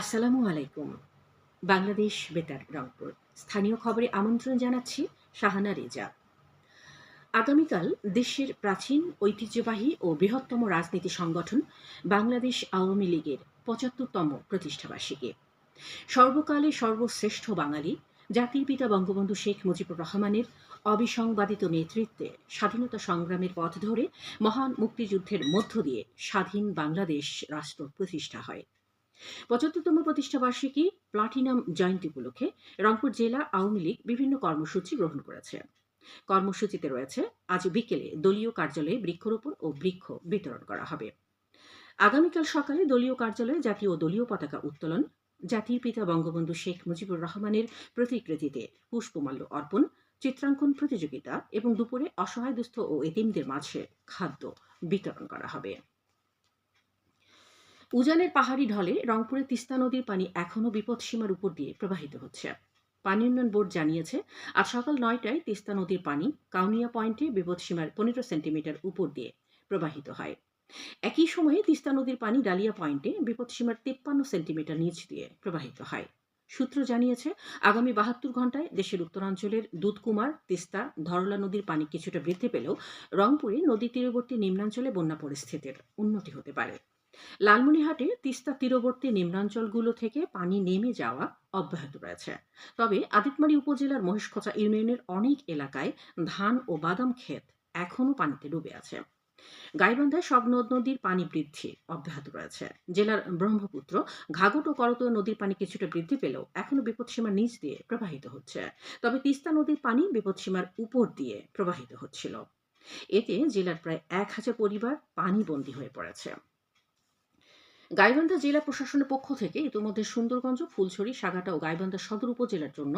আসসালামু আলাইকুম। বাংলাদেশ বেতার রংপুর। স্থানীয় খবরে আমন্ত্রণ জানাচ্ছি শাহানা রেজা। আগামীকাল দেশের প্রাচীন, ঐতিহ্যবাহী ও বৃহত্তম রাজনীতি সংগঠন বাংলাদেশ আওয়ামী লীগের পঁচাত্তরতম প্রতিষ্ঠাবার্ষিকী। সর্বকালে সর্বশ্রেষ্ঠ বাঙালি, জাতির পিতা বঙ্গবন্ধু শেখ মুজিবুর রহমানের অবিসংবাদিত নেতৃত্বে স্বাধীনতা সংগ্রামের পথ ধরে মহান মুক্তিযুদ্ধের মধ্য দিয়ে স্বাধীন বাংলাদেশ রাষ্ট্র প্রতিষ্ঠা হয়। পঁচাত্তরতম প্রতিষ্ঠাবার্ষিকী প্লাটিনাম জয়ন্তী উপলক্ষে রংপুর জেলা আওয়ামী লীগ বিভিন্ন কর্মসূচি গ্রহণ করেছে। কর্মসূচিতে রয়েছে, আজ বিকেলে দলীয় কার্যালয়ে বৃক্ষরোপণ ও বৃক্ষ বিতরণ করা হবে। আগামীকাল সকালে দলীয় কার্যালয়ে জাতীয় দলীয় পতাকা উত্তোলন, জাতির পিতা বঙ্গবন্ধু শেখ মুজিবুর রহমানের প্রতিকৃতিতে পুষ্পমাল্য অর্পণ, চিত্রাঙ্কন প্রতিযোগিতা এবং দুপুরে অসহায় দুস্থ ও এতিমদের মাঝে খাদ্য বিতরণ করা হবে। উজানের পাহাড়ি ঢলে রংপুরে তিস্তা নদীর পানি এখনও বিপদসীমার উপর দিয়ে প্রবাহিত হচ্ছে। পানি উন্নয়ন বোর্ড জানিয়েছে, আজ সকাল নয়টায় তিস্তা নদীর পানি কাউনিয়া পয়েন্টে বিপদসীমার পনেরো সেন্টিমিটার উপর দিয়ে প্রবাহিত হয়। একই সময়ে তিস্তা নদীর পানি ডালিয়া পয়েন্টে বিপদসীমার তিপ্পান্ন সেন্টিমিটার নিচ দিয়ে প্রবাহিত হয়। সূত্র জানিয়েছে, আগামী বাহাত্তর ঘন্টায় দেশের উত্তরাঞ্চলের দুধকুমার, তিস্তা, ধরলা নদীর পানি কিছুটা বৃদ্ধি পেলেও রংপুরে নদী তীরবর্তী নিম্নাঞ্চলে বন্যা পরিস্থিতির উন্নতি হতে পারে। লালমনিহাটে তিস্তা তীরবর্তী নিম্নাঞ্চলগুলো থেকে পানি নেমে যাওয়া অব্যাহত রয়েছে। তবে আদিতমারি উপজেলার মহেশখোচা ইউনিয়নের অনেক এলাকায় ধান ও বাদাম ক্ষেত এখনও পানিতে ডুবে আছে। গাইবান্ধায় সব নদ নদীর পানি বৃদ্ধি অব্যাহত রয়েছে। জেলার ব্রহ্মপুত্র ঘাগট ও করত নদীর পানি কিছুটা বৃদ্ধি পেলেও এখনও বিপদসীমার নিচ দিয়ে প্রবাহিত হচ্ছে। তবে তিস্তা নদীর পানি বিপদসীমার উপর দিয়ে প্রবাহিত হচ্ছিল। এতে জেলার প্রায় এক হাজার পরিবার পানিবন্দী হয়ে পড়েছে। গাইবান্ধা জেলা প্রশাসনের পক্ষ থেকে ইতিমধ্যে সুন্দরগঞ্জ, ফুলছড়ি, সাগাটা ও গাইবান্ধা সদর উপজেলার জন্য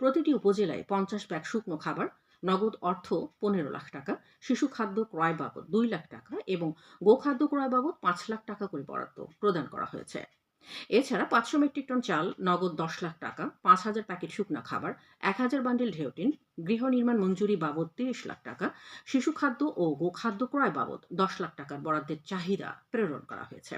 প্রতিটি উপজেলায় পঞ্চাশ ব্যাগ শুকনো খাবার, নগদ অর্থ পনেরো লাখ টাকা, শিশু খাদ্য ক্রয় বাবদ দুই লাখ টাকা এবং গোখাদ্য ক্রয় বাবদ পাঁচ লাখ টাকা করে বরাদ্দ প্রদান করা হয়েছে। এছাড়া পাঁচশো মেট্রিক টন চাল, নগদ দশ লাখ টাকা, পাঁচ হাজার প্যাকেট শুকনো খাবার, এক হাজার বান্ডিল ঢেউটিন গৃহ নির্মাণ মঞ্জুরি বাবদ তিরিশ লাখ টাকা, শিশু খাদ্য ও গোখাদ্য ক্রয় বাবদ দশ লাখ টাকার বরাদ্দের চাহিদা প্রেরণ করা হয়েছে।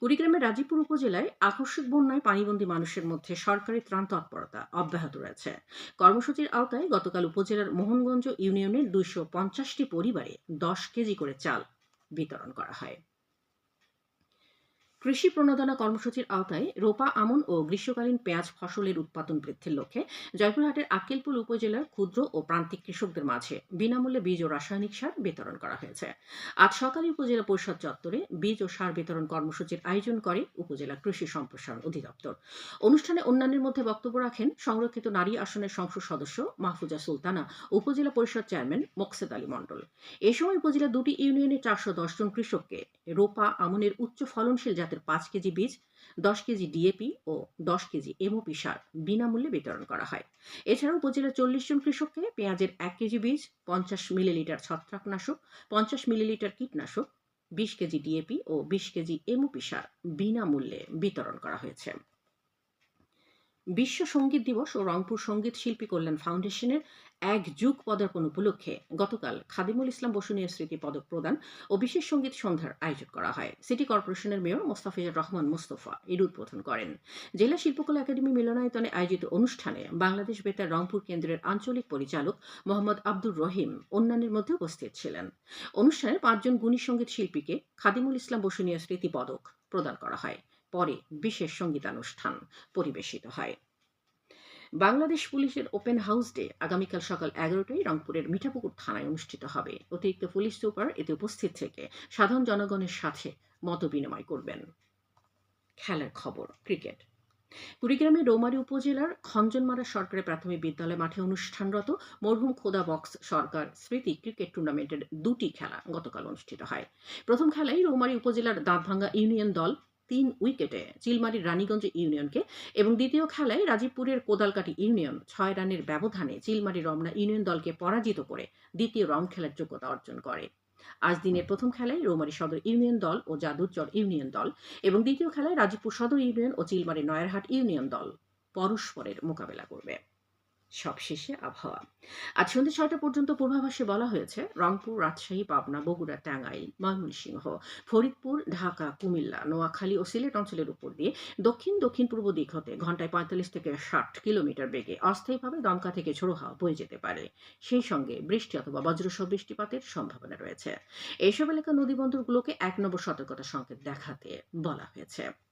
কুড়িগ্রামের রাজীবপুর উপজেলায় আকস্মিক বন্যায় পানিবন্দী মানুষের মধ্যে সরকারি ত্রাণ তৎপরতা অব্যাহত রয়েছে। কর্মসূচির আওতায় গতকাল উপজেলার মোহনগঞ্জ ইউনিয়নের দুইশো পঞ্চাশটি পরিবারে দশ কেজি করে চাল বিতরণ করা হয়। কৃষি প্রণোদনা কর্মসূচির আওতায় রোপা, আমন ও গ্রীষ্মকালীন পেঁয়াজ ফসলের উৎপাদন বৃদ্ধির লক্ষ্যে জয়পুরহাটের আক্কেলপুর উপজেলার ক্ষুদ্র ও প্রান্তিক কৃষকদের মাঝে বিনামূল্যে বীজ ও রাসায়নিক সার বিতরণ করা হয়েছে। আজ সকালে উপজেলা পরিষদ চত্বরে বীজ ও সার বিতরণ কর্মসূচির আয়োজন করে উপজেলা কৃষি সম্প্রসারণ অধিদপ্তর। অনুষ্ঠানে অন্যান্যের মধ্যে বক্তব্য রাখেন সংরক্ষিত নারী আসনের সংসদ সদস্য মাহফুজা সুলতানা, উপজেলা পরিষদ চেয়ারম্যান মোকসেদ আলী মণ্ডল। এ সময় উপজেলা দুটি ইউনিয়নের চারশো জন কৃষককে রোপা, আমনের উচ্চ ফলনশীল জাতের পাঁচ কেজি বীজ, দশ কেজি ডিএপি ও দশ কেজি এমওপি সার বিনামূল্যে বিতরণ করা হয়। এছাড়াও উপজেলার চল্লিশ জন কৃষককে পেঁয়াজের এক কেজি বীজ, পঞ্চাশ মিলিলিটার ছত্রাকনাশক, পঞ্চাশ মিলিলিটার কীটনাশক, বিশ কেজি ডিএপি ও বিশ কেজি এমওপি সার বিনামূল্যে বিতরণ করা হয়েছে। বিশ্ব সংগীত দিবস ও রংপুর সংগীত শিল্পী কল্যাণ ফাউন্ডেশনের এক যুগ পদার্পণ উপলক্ষে গতকাল খাদিমুল ইসলাম বসুনিয়া স্মৃতি পদক প্রদান ও বিশেষ সংগীত সন্ধ্যার আয়োজন করা হয়। সিটি কর্পোরেশনের মেয়র মোস্তাফিজুর রহমান মোস্তফা এর উদ্বোধন করেন। জেলা শিল্পকলা একাডেমি মিলনায়তনে আয়োজিত অনুষ্ঠানে বাংলাদেশ বেতার রংপুর কেন্দ্রের আঞ্চলিক পরিচালক মোহাম্মদ আব্দুর রহিম অন্যান্যের মধ্যে উপস্থিত ছিলেন। অনুষ্ঠানে পাঁচজন গুণী সংগীত শিল্পীকে খাদিমুল ইসলাম বসুনিয়া স্মৃতি পদক প্রদান করা হয়। পরে বিশেষ সঙ্গীতানুষ্ঠান পরিবেশিত হয়। বাংলাদেশ পুলিশের ওপেন হাউস ডে আগামীকাল সকাল এগারোটায় রংপুরের মিঠাপুকুর থানায় অনুষ্ঠিত হবে। অতিরিক্ত পুলিশ সুপার এতে উপস্থিত থেকে সাধারণ জনগণের সাথে মত বিনিময় করবেন। খেলার খবর, ক্রিকেট। কুড়িগ্রামের রৌমারী উপজেলার খঞ্জনমারা সরকারি প্রাথমিক বিদ্যালয় মাঠে অনুষ্ঠানরত মরহুম খোদা বক্স সরকার স্মৃতি ক্রিকেট টুর্নামেন্টের দুটি খেলা গতকাল অনুষ্ঠিত হয়। প্রথম খেলায় রৌমারী উপজেলার দাঁতভাঙ্গা ইউনিয়ন দল তিন উইকেটে চিলমারির রানীগঞ্জ ইউনিয়নকে এবং দ্বিতীয় খেলায় রাজীবপুরের কোদালকাটি ইউনিয়ন ছয় রানের ব্যবধানে চিলমারি রমনা ইউনিয়ন দলকে পরাজিত করে দ্বিতীয় রাউন্ড খেলার যোগ্যতা অর্জন করে। আজ দিনের প্রথম খেলায় রৌমারী সদর ইউনিয়ন দল ও যাদুরচর ইউনিয়ন দল এবং দ্বিতীয় খেলায় রাজীবপুর সদর ইউনিয়ন ও চিলমারি নয়ারহাট ইউনিয়ন দল পরস্পরের মোকাবেলা করবে। সবশেষে আবহাওয়া। আজ সন্ধ্যে ছয়টা পর্যন্ত পূর্বাভাসে বলা হয়েছে, রংপুর, রাজশাহী, পাবনা, বগুড়া, টাঙ্গাইল, ময়মনসিংহ, ফরিদপুর, ঢাকা, কুমিল্লা, নোয়াখালী ও সিলেট অঞ্চলের উপর দিয়ে দক্ষিণ দক্ষিণ পূর্ব দিক হতে ঘন্টায় পঁয়তাল্লিশ থেকে ষাট কিলোমিটার বেগে অস্থায়ীভাবে দমকা থেকে ঝোড়ো হাওয়া বয়ে যেতে পারে। সেই সঙ্গে বৃষ্টি অথবা বজ্রসহ বৃষ্টিপাতের সম্ভাবনা রয়েছে। এইসব এলাকার নদীবন্দরগুলোকে এক নম্বর সতর্কতা সংকেত দেখাতে বলা হয়েছে।